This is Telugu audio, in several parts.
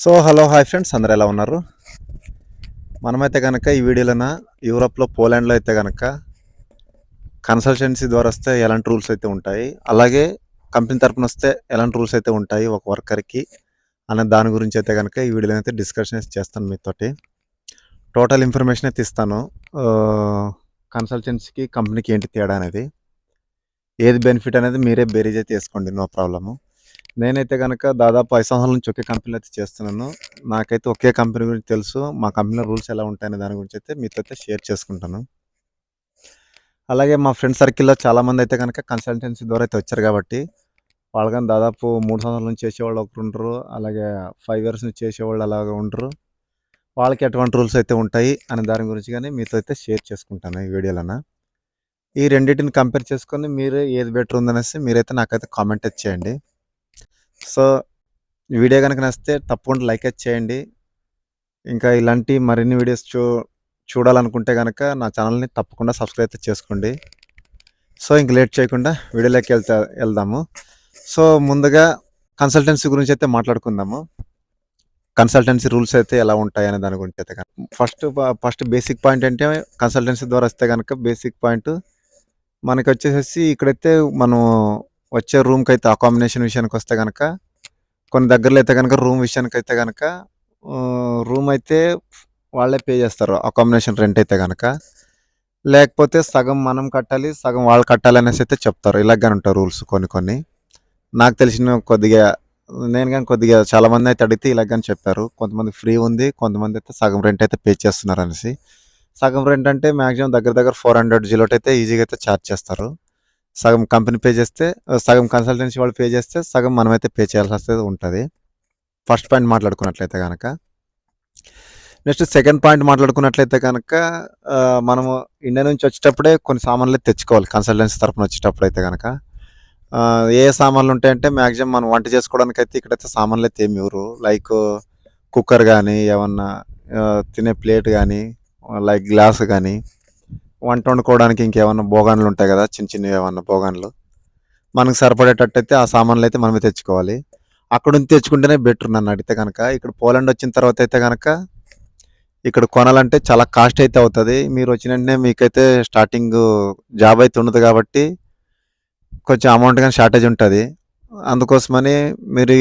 So hello hi friends. అందరు ఎలా ఉన్నారు? మనమైతే కనుక ఈ వీడియోలోన యూరోప్లో పోలాండ్లో అయితే కనుక కన్సల్టెన్సీ ద్వారా వస్తే ఎలాంటి రూల్స్ అయితే ఉంటాయి? అలాగే కంపెనీ తరపున వస్తే ఎలాంటి రూల్స్ అయితే ఉంటాయి ఒక వర్కర్కి? అనే దాని గురించి అయితే కనుక ఈ వీడియోలో అయితే డిస్కషన్ చేస్తాను మీతోటి. టోటల్ ఇన్ఫర్మేషన్ అయితే ఇస్తాను. కన్సల్టెన్సీకి కంపెనీకి ఏంటి తేడా అనేది? ఏది బెనిఫిట్ అనేది మీరే బేరీజ్ అయితే వేసుకోండి నో ప్రాబ్లము. నేనైతే కనుక దాదాపు ఐదు సంవత్సరాల నుంచి ఒకే కంపెనీలో అయితే చేస్తున్నాను. నాకైతే ఒకే కంపెనీ గురించి తెలుసు. మా కంపెనీలో రూల్స్ ఎలా ఉంటాయనే దాని గురించి అయితే మీతో అయితే షేర్ చేసుకుంటాను. అలాగే మా ఫ్రెండ్ సర్కిల్లో చాలామంది అయితే కనుక కన్సల్టెన్సీ ద్వారా అయితే వచ్చారు కాబట్టి వాళ్ళు కానీ దాదాపు మూడు సంవత్సరాల నుంచి చేసేవాళ్ళు ఒకరు ఉండరు. అలాగే ఫైవ్ ఇయర్స్ నుంచి చేసేవాళ్ళు అలాగే ఉండరు. వాళ్ళకి ఎటువంటి రూల్స్ అయితే ఉంటాయి అనే దాని గురించి కానీ మీతో అయితే షేర్ చేసుకుంటాను ఈ వీడియోలోన ఈ రెండింటిని కంపేర్ చేసుకొని మీరు ఏది బెటర్ ఉందనేసి మీరైతే నాకైతే కామెంట్ అయితే చేయండి. సో వీడియో కనుక నచ్చితే తప్పకుండా లైక్ చేయండి. ఇంకా ఇలాంటి మరిన్ని వీడియోస్ చూ చూడాలనుకుంటే కనుక నా ఛానల్ని తప్పకుండా సబ్స్క్రైబ్ అయితే చేసుకోండి. సో ఇంక లేట్ చేయకుండా వీడియోలోకి వెళ్తా వెళ్దాము. సో ముందుగా కన్సల్టెన్సీ గురించి అయితే మాట్లాడుకుందాము. కన్సల్టెన్సీ రూల్స్ అయితే ఎలా ఉంటాయి అనే దాని గురించి అయితే కనుక ఫస్ట్ ఫస్ట్ బేసిక్ పాయింట్ అంటే కన్సల్టెన్సీ ద్వారా వస్తే కనుక బేసిక్ పాయింట్ మనకి వచ్చేసేసి ఇక్కడైతే మనం వచ్చే రూమ్కి అయితే అకామిడేషన్ విషయానికి వస్తే కనుక కొన్ని దగ్గరలో అయితే కనుక రూమ్ విషయానికి అయితే కనుక రూమ్ అయితే వాళ్ళే పే చేస్తారు. అకామిడేషన్ రెంట్ అయితే కనుక లేకపోతే సగం మనం కట్టాలి సగం వాళ్ళు కట్టాలి అనేసి అయితే చెప్తారు. ఇలాగనే ఉంటారు రూల్స్ కొన్ని కొన్ని. నాకు తెలిసిన కొద్దిగా నేను కానీ కొద్దిగా చాలామంది అయితే అడిగితే ఇలాగని చెప్పారు. కొంతమంది ఫ్రీ ఉంది కొంతమంది అయితే సగం రెంట్ అయితే పే చేస్తున్నారు అనేసి. సగం రెంట్ అంటే మ్యాక్సిమం దగ్గర దగ్గర ఫోర్ హండ్రెడ్ జీలో అయితే ఈజీగా అయితే ఛార్జ్ చేస్తారు. సగం కంపెనీ పే చేస్తే సగం కన్సల్టెన్సీ వాళ్ళు పే చేస్తే సగం మనమైతే పే చేయాల్సి వస్తుంది ఉంటుంది. ఫస్ట్ పాయింట్ మాట్లాడుకున్నట్లయితే కనుక నెక్స్ట్ సెకండ్ పాయింట్ మాట్లాడుకున్నట్లయితే కనుక మనము ఇండియా నుంచి వచ్చేటప్పుడే కొన్ని సామాన్లు తెచ్చుకోవాలి కన్సల్టెన్సీ తరఫున వచ్చేటప్పుడు అయితే కనుక ఏ సామాన్లు ఉంటాయంటే మ్యాక్సిమం మనం వంట చేసుకోవడానికి అయితే ఇక్కడైతే సామాన్లు అయితే ఏమి ఇవ్వరు. లైక్ కుక్కర్ కానీ ఏమన్నా తినే ప్లేట్ కానీ లైక్ గ్లాస్ కానీ వంట వండుకోవడానికి ఇంకేమన్నా బోగాన్లు ఉంటాయి కదా చిన్న చిన్నవి ఏమన్నా బోగాన్లు? మనకు సరిపడేటట్టయితే ఆ సామాన్లు అయితే మనమే తెచ్చుకోవాలి. అక్కడ నుంచి తెచ్చుకుంటేనే బెటర్ నన్ను అడిగితే కనుక ఇక్కడ పోలాండ్ వచ్చిన తర్వాత అయితే కనుక ఇక్కడ కొనాలంటే చాలా కాస్ట్ అయితే అవుతుంది. మీరు వచ్చిన వెంటనే మీకైతే స్టార్టింగ్ జాబ్ అయితే ఉండదు కాబట్టి కొంచెం అమౌంట్ కానీ షార్టేజ్ ఉంటుంది. అందుకోసమని మీరు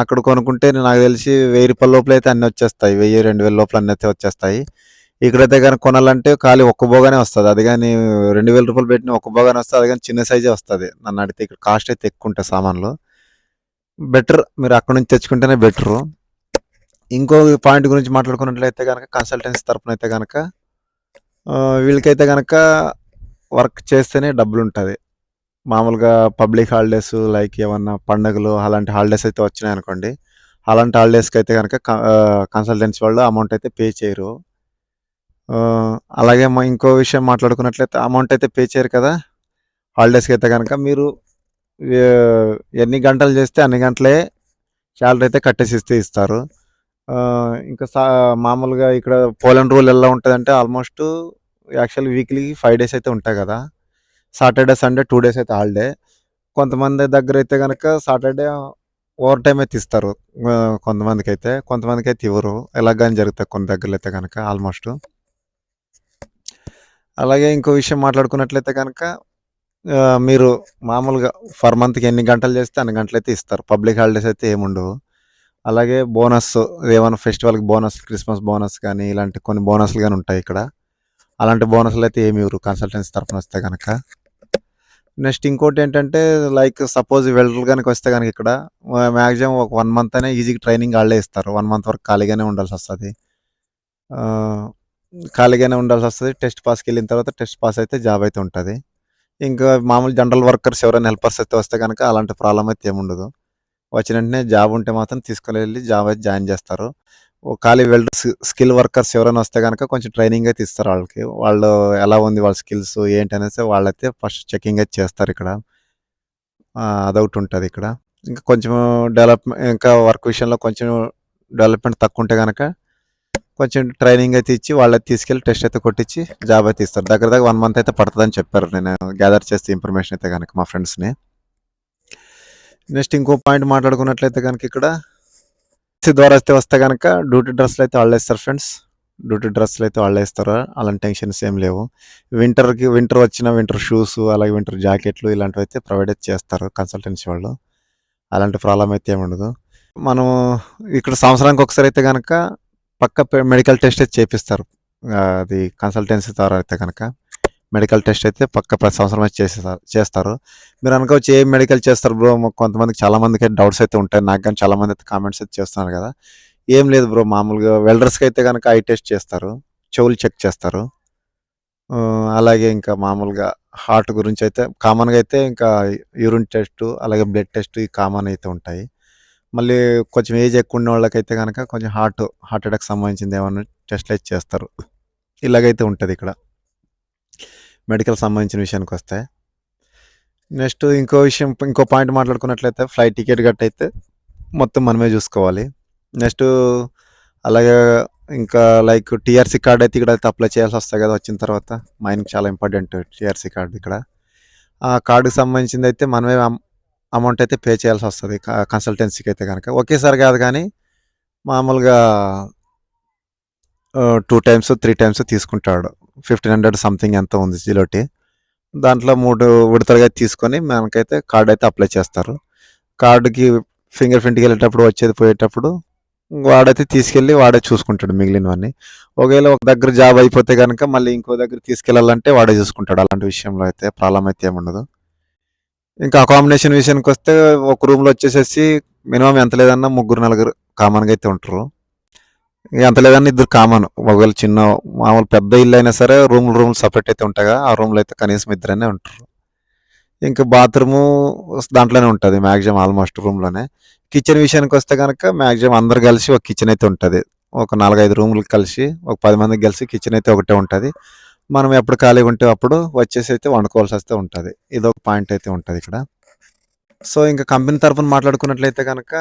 అక్కడ కొనుక్కుంటే నాకు తెలిసి వెయ్యి రూపాయల లోపల అయితే అన్నీ వచ్చేస్తాయి. వెయ్యి రెండు వేల లోపల అన్నీ అయితే వచ్చేస్తాయి. ఇక్కడైతే కానీ కొనాలంటే ఖాళీ ఒక్క బోగానే వస్తుంది. అది కానీ రెండు వేల రూపాయలు పెట్టిన ఒక్క బోగానే వస్తుంది. అది కానీ చిన్న సైజే వస్తుంది. నన్ను అడిగితే ఇక్కడ కాస్ట్ అయితే ఎక్కువ ఉంటాయి సామాన్లు. బెటర్ మీరు అక్కడ నుంచి తెచ్చుకుంటేనే బెటరు. ఇంకో పాయింట్ గురించి మాట్లాడుకున్నట్లయితే కనుక కన్సల్టెన్సీ తరపున అయితే కనుక వీళ్ళకైతే కనుక వర్క్ చేస్తేనే డబ్బులు ఉంటుంది. మామూలుగా పబ్లిక్ హాలిడేస్ లైక్ ఏమన్నా పండుగలు అలాంటి హాలిడేస్ అయితే వచ్చినాయి అనుకోండి అలాంటి హాలిడేస్కి అయితే కనుక కన్సల్టెన్సీ వాళ్ళు అమౌంట్ అయితే పే చేయరు. అలాగే మా ఇంకో విషయం మాట్లాడుకున్నట్లయితే అమౌంట్ అయితే పే చేయరు కదా? హాలిడేస్కి అయితే కనుక మీరు ఎన్ని గంటలు చేస్తే అన్ని గంటలే శాలరీ అయితే కట్టేసి ఇస్తే ఇస్తారు. ఇంకా సా మామూలుగా ఇక్కడ పోలాండ్ రూల్ ఎలా ఉంటుందంటే almost actual weekly five days అయితే ఉంటాయి కదా? సాటర్డే సండే టూ డేస్ అయితే హాలిడే కొంతమంది దగ్గర అయితే కనుక సాటర్డే ఓవర్ టైం అయితే ఇస్తారు. కొంతమందికి అయితే కొంతమందికి అయితే ఇవ్వరు. ఎలాగని జరుగుతాయి కొన్ని దగ్గరలో అయితే కనుక ఆల్మోస్ట్ అలాగే ఇంకో విషయం మాట్లాడుకున్నట్లయితే కనుక మీరు మామూలుగా ఫర్ మంత్కి ఎన్ని గంటలు చేస్తే అన్ని గంటలు అయితే ఇస్తారు. పబ్లిక్ హాలిడేస్ అయితే ఏముండవు అలాగే బోనస్ ఏమైనా ఫెస్టివల్కి బోనస్ క్రిస్మస్ బోనస్ కానీ ఇలాంటి కొన్ని బోనస్లు కానీ ఉంటాయి ఇక్కడ. అలాంటి బోనస్లు అయితే ఏమి ఇవ్వరు కన్సల్టెన్సీ తరఫున వస్తే కనుక నెక్స్ట్ ఇంకోటి ఏంటంటే లైక్ సపోజ్ వెల్డర్ కనుక వస్తే కనుక ఇక్కడ మ్యాక్సిమం ఒక వన్ మంత్ అనే ఈజీగా ట్రైనింగ్ వాళ్ళే ఇస్తారు. వన్ మంత్ వరకు ఖాళీగానే ఉండాల్సి వస్తుంది. ఖాళీగానే ఉండాల్సి వస్తుంది. టెస్ట్ పాస్కి వెళ్ళిన తర్వాత టెస్ట్ పాస్ అయితే జాబ్ అయితే ఉంటుంది. ఇంకా మామూలు జనరల్ వర్కర్స్ ఎవరైనా హెల్పర్స్ అయితే వస్తే కనుక అలాంటి ప్రాబ్లం అయితే ఏముండదు వచ్చిన వెంటనే జాబ్ ఉంటే మాత్రం తీసుకొని వెళ్ళి జాబ్ అయితే జాయిన్ చేస్తారు. ఖాళీ వెల్డర్ స్కిల్ వర్కర్స్ ఎవరైనా వస్తే కనుక కొంచెం ట్రైనింగ్ అయితే ఇస్తారు వాళ్ళకి. వాళ్ళు ఎలా ఉంది వాళ్ళ స్కిల్స్ ఏంటి అనేసి వాళ్ళైతే ఫస్ట్ చెకింగ్ అయితే చేస్తారు ఇక్కడ. అదొకటి ఉంటుంది ఇక్కడ. ఇంకా కొంచెం డెవలప్మెంట్ ఇంకా వర్క్ విషయంలో కొంచెం డెవలప్మెంట్ తక్కువ ఉంటే కనుక కొంచెం ట్రైనింగ్ అయితే ఇచ్చి వాళ్ళకి తీసుకెళ్ళి టెస్ట్ అయితే కొట్టించి జాబ్ అయితే ఇస్తారు. దగ్గర దగ్గర వన్ మంత్ అయితే పడుతుందని చెప్పారు. నేను గ్యాదర్ చేస్తే ఇన్ఫర్మేషన్ అయితే కనుక మా ఫ్రెండ్స్ని నెక్స్ట్ ఇంకో పాయింట్ మాట్లాడుకున్నట్లయితే కనుక ఇక్కడ ద్వారా అయితే వస్తే కనుక డ్యూటీ డ్రెస్లు అయితే వాళ్ళు వేస్తారు ఫ్రెండ్స్ డ్యూటీ డ్రెస్సులు అయితే వాళ్ళు వేస్తారు అలాంటి టెన్షన్స్ ఏం లేవు. వింటర్కి వింటర్ వచ్చిన వింటర్ షూస్ అలాగే వింటర్ జాకెట్లు ఇలాంటివి అయితే ప్రొవైడ్ అయితే చేస్తారు కన్సల్టెన్సీ వాళ్ళు. అలాంటి ప్రాబ్లం అయితే ఏమి ఉండదు. మనం ఇక్కడ సంవత్సరానికి ఒకసారి అయితే కనుక పక్క మెడికల్ టెస్ట్ అయితే చేపిస్తారు. అది కన్సల్టెన్సీ ద్వారా అయితే కనుక. మెడికల్ టెస్ట్ అయితే పక్క ప్రతి సంవత్సరం అయితే చేసేస్తారు చేస్తారు. మీరు అనుకోవచ్చు ఏ మెడికల్ చేస్తారు బ్రో కొంతమందికి చాలా మందికి డౌట్స్ అయితే ఉంటాయి. నాకు కానీ చాలా మంది అయితే కామెంట్స్ అయితే చేస్తున్నారు కదా. ఏం లేదు బ్రో మామూలుగా వెల్డర్స్కి అయితే కనుక ఐ టెస్ట్ చేస్తారు. చెవులు చెక్ చేస్తారు. అలాగే ఇంకా మామూలుగా హార్ట్ గురించి అయితే కామన్గా అయితే ఇంకా యూరిన్ టెస్ట్ అలాగే బ్లడ్ టెస్ట్ ఈ కామన్ అయితే ఉంటాయి. మళ్ళీ కొంచెం ఏజ్ ఎక్కువ ఉన్న వాళ్ళకైతే కనుక కొంచెం హార్ట్ హార్ట్ అటాక్ సంబంధించింది ఏమన్నా టెస్ట్లు అయితే చేస్తారు. ఇలాగైతే ఉంటుంది ఇక్కడ. మెడికల్ సంబంధించిన విషయానికి వస్తే. నెక్స్ట్ ఇంకో విషయం ఇంకో పాయింట్ మాట్లాడుకున్నట్లయితే ఫ్లైట్ టికెట్ గట్ట అయితే మొత్తం మనమే చూసుకోవాలి. నెక్స్ట్ అలాగే ఇంకా లైక్ టీఆర్సీ కార్డ్ అయితే ఇక్కడ అయితే అప్లై చేయాల్సి వస్తాయి కదా వచ్చిన తర్వాత. మైన్కి చాలా ఇంపార్టెంట్ టీఆర్సీ కార్డు ఇక్కడ. ఆ కార్డుకి సంబంధించింది అయితే మనమే అమౌంట్ అయితే పే చేయాల్సి వస్తుంది. కన్సల్టెన్సీకి అయితే కనుక ఒకేసారి కాదు కానీ మామూలుగా టూ టైమ్స్ త్రీ టైమ్స్ తీసుకుంటాడు. ఫిఫ్టీన్ హండ్రెడ్ సంథింగ్ ఎంత ఉంది జిలోటి దాంట్లో మూడు విడతలుగా తీసుకొని మనకైతే కార్డు అయితే అప్లై చేస్తారు. కార్డుకి ఫింగర్ ప్రింట్కి వెళ్ళేటప్పుడు వచ్చేది పోయేటప్పుడు వాడైతే తీసుకెళ్ళి వాడే చూసుకుంటాడు మిగిలినవన్నీ. ఒకవేళ ఒక దగ్గర జాబ్ అయిపోతే కనుక మళ్ళీ ఇంకో దగ్గర తీసుకెళ్ళాలంటే వాడే చూసుకుంటాడు. అలాంటి విషయంలో అయితే ప్రాబ్లం అయితే ఏముండదు. ఇంకా అకామిడేషన్ విషయానికి వస్తే ఒక రూమ్లో వచ్చేసేసి మినిమం ఎంత లేదన్నా ముగ్గురు నలుగురు కామన్గా అయితే ఉంటారు. ఎంత లేదన్నా ఇద్దరు కామన్ ఒకవేళ చిన్న మామూలు పెద్ద ఇల్లు అయినా సరే రూమ్లు రూమ్లు సపరేట్ అయితే ఉంటాయి ఆ రూమ్లో అయితే కనీసం ఇద్దరైనా ఉంటారు. ఇంకా బాత్రూము దాంట్లోనే ఉంటుంది మ్యాక్సిమం ఆల్మోస్ట్ రూమ్లోనే కిచెన్ విషయానికి వస్తే కనుక మ్యాక్సిమం అందరు కలిసి ఒక కిచెన్ అయితే ఉంటుంది. ఒక నాలుగైదు రూములు కలిసి ఒక పది మందికి కలిసి కిచెన్ అయితే ఒకటే ఉంటుంది. మనం ఎప్పుడు ఖాళీగా ఉంటే అప్పుడు వచ్చేసి అయితే వండుకోవాల్సి వస్తే ఉంటుంది. ఇది ఒక పాయింట్ అయితే ఉంటుంది ఇక్కడ. సో ఇంకా కంపెనీ తరఫున మాట్లాడుకున్నట్లయితే కనుక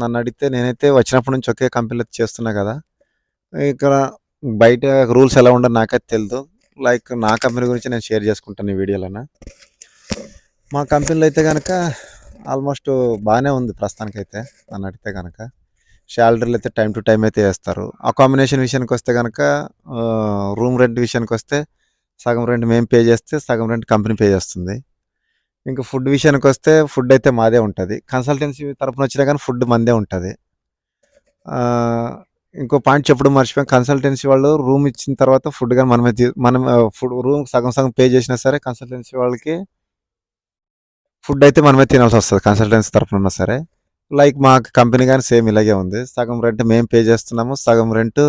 నన్ను అడిగితే నేనైతే వచ్చినప్పటి నుంచి ఒకే కంపెనీలో చేస్తున్నా కదా. ఇక్కడ బయట రూల్స్ ఎలా ఉండదు నాకైతే తెలియదు లైక్ నా కంపెనీ గురించి నేను షేర్ చేసుకుంటాను ఈ వీడియోలోన మా కంపెనీలో అయితే కనుక ఆల్మోస్ట్ బాగానే ఉంది ప్రస్తుతానికైతే నన్ను అడిగితే కనుక శాలరీలు అయితే టైం టు టైం అయితే వేస్తారు. అకామినేషన్ విషయానికి వస్తే కనుక రూమ్ రెంట్ విషయానికి వస్తే సగం రెంట్ మేము పే చేస్తే సగం రెంట్ కంపెనీ పే చేస్తుంది. ఇంకా ఫుడ్ విషయానికి వస్తే ఫుడ్ అయితే మాదే ఉంటుంది. కన్సల్టెన్సీ తరపున వచ్చినా కానీ ఫుడ్ మందే ఉంటుంది. ఇంకో పాయింట్ చెప్పడం మర్చిపోయాం. కన్సల్టెన్సీ వాళ్ళు రూమ్ ఇచ్చిన తర్వాత ఫుడ్ కానీ మనమే తీ- మనం ఫుడ్ రూమ్ సగం సగం పే చేసినా సరే కన్సల్టెన్సీ వాళ్ళకి ఫుడ్ అయితే మనమే తినాల్సి వస్తుంది. కన్సల్టెన్సీ తరపున ఉన్నా సరే. లైక్ మా కంపెనీ కానీ సేమ్ ఇలాగే ఉంది. సగం రెంట్ మేము పే చేస్తున్నాము సగం రెంట్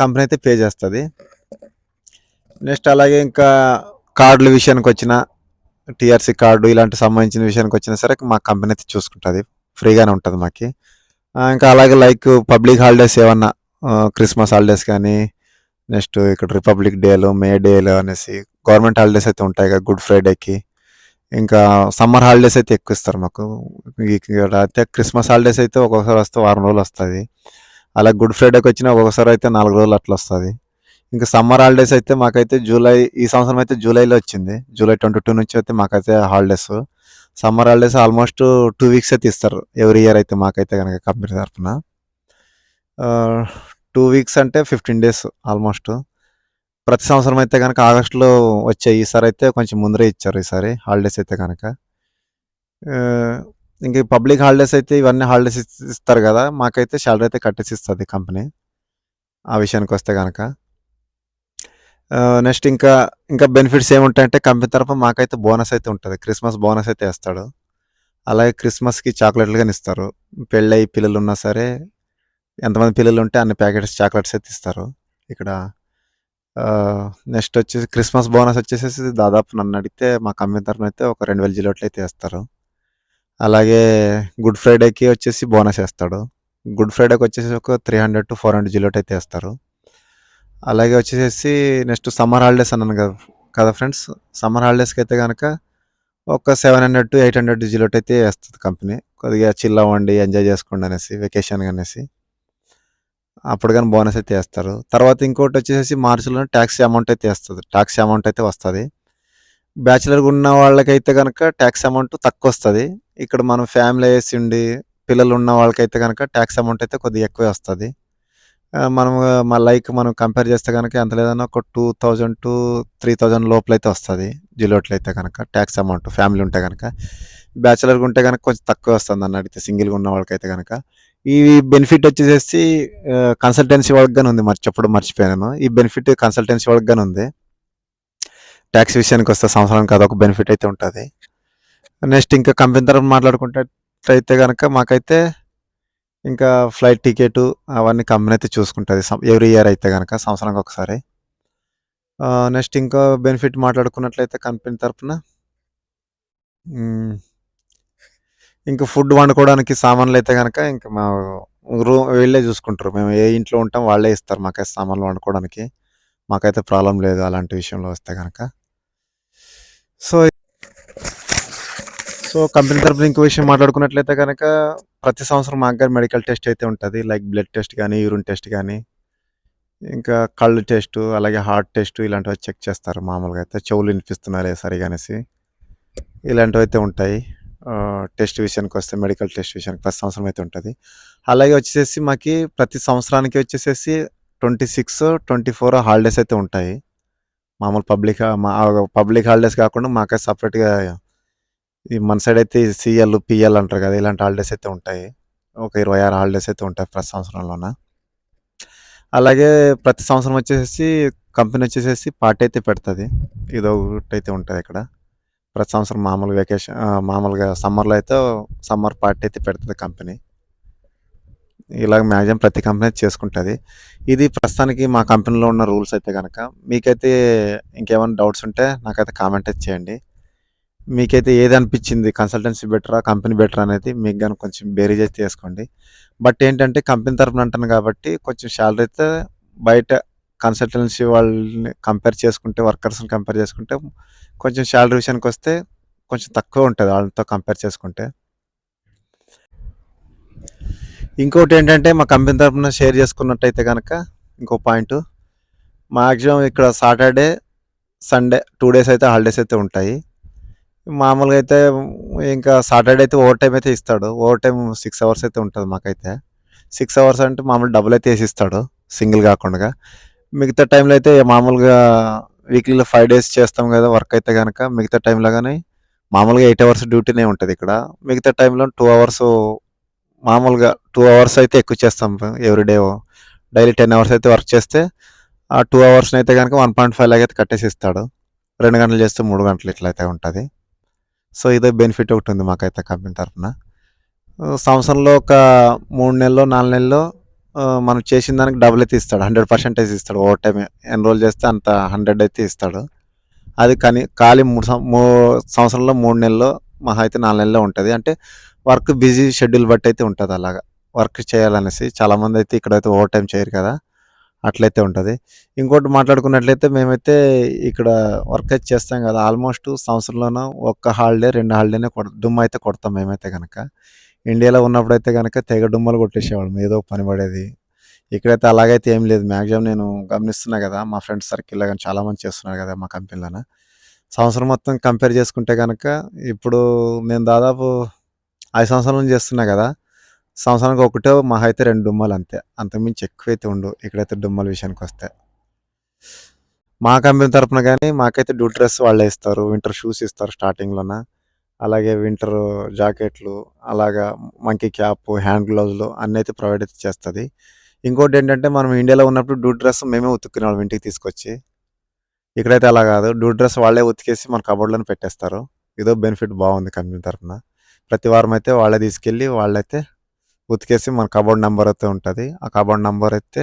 కంపెనీ అయితే పే చేస్తుంది. నెక్స్ట్ అలాగే ఇంకా కార్డుల విషయానికి వచ్చిన టీఆర్సీ కార్డు ఇలాంటి సంబంధించిన విషయానికి వచ్చినా సరే మా కంపెనీ అయితే చూసుకుంటుంది. ఫ్రీగానే ఉంటుంది మాకు. ఇంకా అలాగే లైక్ పబ్లిక్ హాలిడేస్ ఏమన్నా క్రిస్మస్ హాలిడేస్ కానీ నెక్స్ట్ ఇక్కడ రిపబ్లిక్ డేలు మే డేలు అనేసి గవర్నమెంట్ హాలిడేస్ అయితే ఉంటాయి కదా గుడ్ ఫ్రైడేకి. ఇంకా సమ్మర్ హాలిడేస్ అయితే ఎక్కువ ఇస్తారు మాకు. ఇక్కడ అయితే క్రిస్మస్ హాలిడేస్ అయితే ఒక్కొక్కసారి వస్తే వారం రోజులు వస్తుంది. అలా గుడ్ ఫ్రైడేకి వచ్చిన ఒక్కొక్కసారి అయితే నాలుగు రోజులు అట్లా వస్తుంది. ఇంకా సమ్మర్ హాలిడేస్ అయితే మాకైతే జూలై ఈ సంవత్సరం అయితే జూలైలో వచ్చింది. జూలై ట్వంటీ టూ నుంచి అయితే మాకైతే holidays. Summer holidays almost two weeks అయితే ఇస్తారు. ఎవ్రీ ఇయర్ అయితే మాకైతే కనుక కంపెనీ తరఫున. టూ వీక్స్ అంటే ఫిఫ్టీన్ డేస్ ఆల్మోస్ట్. ప్రతి సంవత్సరం అయితే కనుక ఆగస్టులో వచ్చే ఈసారి అయితే కొంచెం ముందరే ఇచ్చారు ఈసారి హాలిడేస్ అయితే కనుక ఇంక పబ్లిక్ హాలిడేస్ అయితే ఇవన్నీ హాలిడేస్ ఇస్తారు కదా మాకైతే శాలరీ అయితే కట్టేసి ఇస్తుంది కంపెనీ ఆ విషయానికి వస్తే కనుక నెక్స్ట్ ఇంకా ఇంకా బెనిఫిట్స్ ఏముంటాయంటే కంపెనీ తరఫున మాకైతే బోనస్ అయితే ఉంటుంది. క్రిస్మస్ బోనస్ అయితే వేస్తాడు. అలాగే క్రిస్మస్కి చాక్లెట్లు కానీ ఇస్తారు. పెళ్ళయి పిల్లలు ఉన్నా సరే ఎంతమంది పిల్లలు ఉంటే అన్ని ప్యాకెట్స్ చాక్లెట్స్ అయితే ఇస్తారు. ఇక్కడ నెక్స్ట్ వచ్చేసి క్రిస్మస్ బోనస్ వచ్చేసేసి దాదాపు నన్ను అడిగితే మా కంపెనీ తరఫున అయితే ఒక రెండు వేల జిలోట్లు అయితే వేస్తారు. అలాగే గుడ్ ఫ్రైడేకి వచ్చేసి బోనస్ వేస్తాడు. గుడ్ ఫ్రైడేకి వచ్చేసి ఒక three hundred to four hundred zloty అయితే వేస్తారు. అలాగే వచ్చేసేసి నెక్స్ట్ సమ్మర్ హాలిడేస్ అన్నాను కదా కదా ఫ్రెండ్స్? సమ్మర్ హాలిడేస్కి అయితే కనుక ఒక seven hundred to eight hundred zloty అయితే వేస్తుంది కంపెనీ. కొద్దిగా చిల్ అవ్వండి ఎంజాయ్ చేసుకోండి అనేసి వెకేషన్ అనేసి. అప్పుడు కానీ బోనస్ అయితే వేస్తారు. తర్వాత ఇంకోటి వచ్చేసి మార్చిలో ట్యాక్స్ అమౌంట్ అయితే వేస్తుంది. ట్యాక్స్ అమౌంట్ అయితే వస్తుంది. బ్యాచిలర్గా ఉన్న వాళ్ళకైతే కనుక ట్యాక్స్ అమౌంట్ తక్కువ వస్తుంది ఇక్కడ మనం ఫ్యామిలీ వేసి ఉండి పిల్లలు ఉన్న వాళ్ళకైతే కనుక ట్యాక్స్ అమౌంట్ అయితే కొద్దిగా ఎక్కువే వస్తుంది. మనం మా లైక్ మనం కంపేర్ చేస్తే కనుక ఎంత లేదన్నా ఒక two thousand to three thousand లోపల అయితే వస్తుంది. జిలోట్లో అయితే కనుక ట్యాక్స్ అమౌంట్ ఫ్యామిలీ ఉంటే కనుక బ్యాచిలర్గా ఉంటే కనుక కొంచెం తక్కువ వస్తుంది అన్న అడిగితే సింగిల్గా ఉన్న వాళ్ళకైతే కనుక ఈ బెనిఫిట్ వచ్చేసేసి కన్సల్టెన్సీ వర్క్ గానే ఉంది. మరి చెప్పడం మర్చిపోయాను. ఈ బెనిఫిట్ కన్సల్టెన్సీ వర్క్ గానే ఉంది. ట్యాక్స్ విషయానికి వస్తే సంవత్సరానికి అదొక బెనిఫిట్ అయితే ఉంటుంది. నెక్స్ట్ ఇంకా కంపెనీ తరఫున మాట్లాడుకుంటే కనుక మాకైతే ఇంకా ఫ్లైట్ టికెట్ అవన్నీ కంపెనీ అయితే చూసుకుంటుంది. ఎవ్రీ ఇయర్ అయితే కనుక సంవత్సరానికి ఒకసారి. నెక్స్ట్ ఇంకా బెనిఫిట్ మాట్లాడుకున్నట్లయితే కంపెనీ తరఫున ఇంకా ఫుడ్ వండుకోవడానికి సామాన్లు అయితే కనుక ఇంకా మా రూమ్ వీళ్ళే చూసుకుంటారు. మేము ఏ ఇంట్లో ఉంటాం వాళ్ళే ఇస్తారు మాకైతే సామాన్లు వండుకోవడానికి. మాకైతే ప్రాబ్లం లేదు అలాంటి విషయంలో వస్తే కనుక సో సో కంపెనీ తరఫున ఇంకో విషయం మాట్లాడుకున్నట్లయితే కనుక ప్రతి సంవత్సరం మాకు కానీ మెడికల్ టెస్ట్ అయితే ఉంటుంది. లైక్ బ్లడ్ టెస్ట్ కానీ యూరిన్ టెస్ట్ కానీ ఇంకా కళ్ళు టెస్ట్ అలాగే హార్ట్ టెస్ట్ ఇలాంటివి చెక్ చేస్తారు మామూలుగా అయితే. చెవులు వినిపిస్తున్నారే సరిగా అనేసి ఇలాంటివి అయితే ఉంటాయి. టెస్ట్ విషయానికి వస్తే మెడికల్ టెస్ట్ విషయానికి ప్రతి సంవత్సరం అయితే ఉంటుంది. అలాగే వచ్చేసి మాకు ప్రతి సంవత్సరానికి వచ్చేసేసి twenty six twenty four holidays అయితే ఉంటాయి. మామూలు పబ్లిక్ మా పబ్లిక్ హాలిడేస్ కాకుండా మాకే సపరేట్గా ఈ మన సైడ్ అయితే సీఎల్ పిఎల్ అంటారు కదా ఇలాంటి హాలిడేస్ అయితే ఉంటాయి. ఒక ఇరవై ఆరు హాలిడేస్ అయితే ఉంటాయి ప్రతి సంవత్సరంలోన. అలాగే ప్రతి సంవత్సరం వచ్చేసి కంపెనీ వచ్చేసేసి పార్టీ అయితే పెడుతుంది. ఇది ఒకటి అయితే ఉంటుంది ఇక్కడ ప్రతి సంవత్సరం మామూలు వెకేషన్ మామూలుగా సమ్మర్లో అయితే సమ్మర్ పార్టీ అయితే పెడుతుంది కంపెనీ ఇలాగ మ్యాక్సిమం ప్రతి కంపెనీ చేసుకుంటుంది. ఇది ప్రస్తుతానికి మా కంపెనీలో ఉన్న రూల్స్ అయితే కనుక మీకైతే ఇంకేమైనా డౌట్స్ ఉంటే నాకైతే కామెంట్ అయితే చేయండి. మీకైతే ఏది అనిపించింది కన్సల్టెన్సీ బెటరా కంపెనీ బెటర్ అనేది మీకు కానీ కొంచెం బేరీజ్ అయితే చేసుకోండి. బట్ ఏంటంటే కంపెనీ తరఫున అంటాను కాబట్టి కొంచెం శాలరీ అయితే బయట కన్సల్టెన్సీ వాళ్ళని కంపేర్ చేసుకుంటే వర్కర్స్ని కంపేర్ చేసుకుంటే కొంచెం శాలరీ విషయానికి వస్తే కొంచెం తక్కువ ఉంటుంది వాళ్ళతో కంపేర్ చేసుకుంటే. ఇంకోటి ఏంటంటే మా కంపెనీ తరఫున షేర్ చేసుకున్నట్టయితే కనుక ఇంకో పాయింట్ మ్యాక్సిమం ఇక్కడ సాటర్డే సండే టూ డేస్ అయితే హాలిడేస్ అయితే ఉంటాయి. మామూలుగా అయితే ఇంకా సాటర్డే అయితే ఓవర్ టైం అయితే ఇస్తాడు. ఓవర్ టైం సిక్స్ అవర్స్ అయితే ఉంటుంది మాకైతే. సిక్స్ అవర్స్ అంటే మామూలు డబుల్ అయితే వేసి ఇస్తాడు. సింగిల్ కాకుండా. మిగతా టైంలో అయితే మామూలుగా వీక్లీలో ఫైవ్ డేస్ చేస్తాం కదా వర్క్ అయితే కనుక మిగతా టైంలో కానీ మామూలుగా ఎయిట్ అవర్స్ డ్యూటీనే ఉంటుంది ఇక్కడ. మిగతా టైంలో టూ అవర్స్ మామూలుగా టూ అవర్స్ అయితే ఎక్కువ చేస్తాం ఎవ్రీడే డైలీ టెన్ అవర్స్ అయితే వర్క్ చేస్తే ఆ టూ అవర్స్ని అయితే కనుక వన్ పాయింట్ ఫైవ్ లాగా అయితే కట్టేసి ఇస్తాడు రెండు గంటలు చేస్తే మూడు గంటలు ఇట్లా అయితే ఉంటుంది. సో ఇదే బెనిఫిట్ ఒకటి ఉంది మాకైతే కంపెనీ తరఫున. సంవత్సరంలో ఒక మూడు నెలలో నాలుగు నెలలో మనం చేసిన దానికి డబుల్ అయితే ఇస్తాడు. హండ్రెడ్ పర్సెంటేజ్ ఇస్తాడు. ఓవర్ టైం ఎన్రోల్ చేస్తే అంత హండ్రెడ్ అయితే ఇస్తాడు. అది కానీ ఖాళీ మూడు మూ సంవత్సరంలో మూడు నెలల్లో మహా అయితే నాలుగు నెలల్లో ఉంటుంది. అంటే వర్క్ బిజీ షెడ్యూల్ బట్టి అయితే ఉంటుంది అలాగా. వర్క్ చేయాలనేసి చాలామంది అయితే ఇక్కడైతే ఓవర్ టైం చేయరు కదా. అట్లయితే ఉంటుంది. ఇంకోటి మాట్లాడుకున్నట్లయితే మేమైతే ఇక్కడ వర్క్ అయితే చేస్తాం కదా. ఆల్మోస్ట్ సంవత్సరంలోనూ ఒక్క హాలిడే రెండు హాలిడేనే కొడ డుమ్ అయితే కొడతాం మేమైతే కనుక ఇండియాలో ఉన్నప్పుడు అయితే కనుక తెగ డుమ్మలు కొట్టేసేవాళ్ళం. ఏదో పని పడేది. ఇక్కడైతే అలాగైతే ఏం లేదు. మ్యాక్సిమం నేను గమనిస్తున్నా కదా మా ఫ్రెండ్స్ సర్కిల్లో కానీ చాలామంది చేస్తున్నారు కదా మా కంపెనీలోన. సంవత్సరం మొత్తం కంపేర్ చేసుకుంటే కనుక ఇప్పుడు నేను దాదాపు ఐదు సంవత్సరాల నుంచి చేస్తున్నా కదా సంవత్సరానికి ఒకటే మహా అయితే రెండు డుమ్మలు అంతే. అంతకుమించి ఎక్కువైతే ఉండు ఇక్కడైతే డుమ్మల విషయానికి వస్తే. మా కంపెనీ తరపున కానీ మాకైతే డ్యూ డ్రెస్ వాళ్ళే ఇస్తారు. వింటర్ షూస్ ఇస్తారు స్టార్టింగ్లోన. అలాగే వింటర్ జాకెట్లు అలాగా మంకీ క్యాప్ హ్యాండ్ గ్లౌజులు అన్నీ అయితే ప్రొవైడ్ అయితే చేస్తుంది. ఇంకోటి ఏంటంటే మనం ఇండియాలో ఉన్నప్పుడు డూ డ్రెస్ మేమే ఉతుక్కునేవాళ్ళం ఇంటికి తీసుకొచ్చి. ఇక్కడైతే అలా కాదు. డూ డ్రెస్ వాళ్ళే ఉతికేసి మన కబోర్డ్లోనే పెట్టేస్తారు. ఏదో బెనిఫిట్ బాగుంది కంపెనీ తరఫున ప్రతి వారం అయితే వాళ్ళే తీసుకెళ్ళి వాళ్ళైతే ఉతికేసి మన కబోర్డ్ నెంబర్ అయితే ఉంటుంది. ఆ కబోర్డ్ నెంబర్ అయితే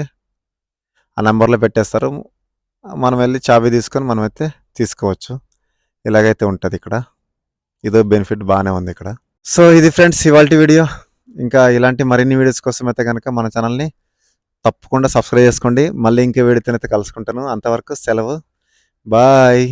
ఆ నెంబర్లో పెట్టేస్తారు. మనం వెళ్ళి చాబీ తీసుకొని మనమైతే తీసుకోవచ్చు. ఇలాగైతే ఉంటుంది ఇక్కడ. ఇదో బెనిఫిట్ బాగానే ఉంది ఇక్కడ. సో ఇది ఫ్రెండ్స్ ఇవాళ వీడియో ఇంకా ఇలాంటి మరిన్ని వీడియోస్ కోసం అయితే కనుక మన ఛానల్ని తప్పకుండా సబ్స్క్రైబ్ చేసుకోండి. మళ్ళీ ఇంకే వీడియోతో అయితే కలుసుకుంటాను. అంతవరకు సెలవు. బాయ్